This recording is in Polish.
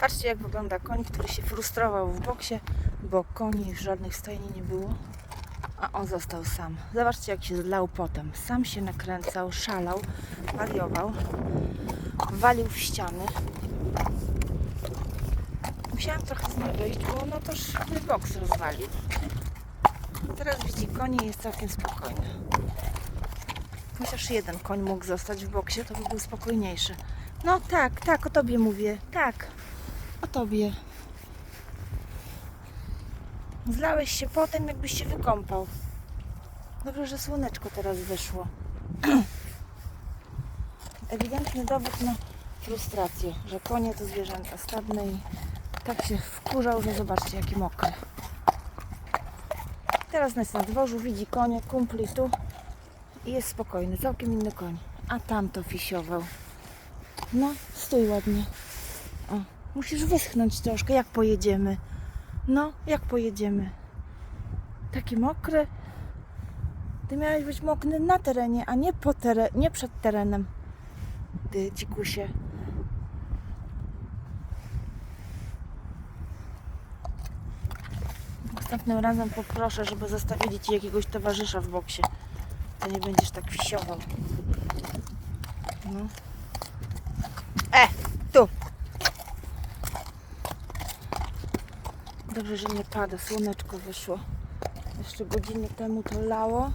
Patrzcie jak wygląda koń, który się frustrował w boksie, bo koni żadnych stajni nie było, a on został sam. Zobaczcie jak się zlał potem. Sam się nakręcał, szalał, wariował, walił w ściany. Musiałam trochę z nim wyjść, bo no toż mój boks rozwalił. Teraz widzi konie i jest całkiem spokojny. Chociaż jeden koń mógł zostać w boksie, to by był spokojniejszy. No tak, tak, o tobie mówię. Tak, o tobie. Zlałeś się potem, jakbyś się wykąpał. Dobrze, że słoneczko teraz wyszło. Ewidentny dowód na frustrację, że konie to zwierzęta stadne i tak się wkurzał, że zobaczcie jaki mokry. Teraz jest na dworzu, widzi konie, kumpli tu i jest spokojny, całkiem inny koń. A tam to fisiował. No, stój ładnie. O, musisz wyschnąć troszkę, jak pojedziemy. No, jak pojedziemy. Taki mokry. Ty miałeś być mokry na terenie, a nie, po tere- nie przed terenem. Ty, dzikusie. Następnym razem poproszę, żeby zostawili ci jakiegoś towarzysza w boksie. To nie będziesz tak fisiował. No. E, tu. Dobrze, że nie pada. Słoneczko wyszło. Jeszcze godzinę temu to lało.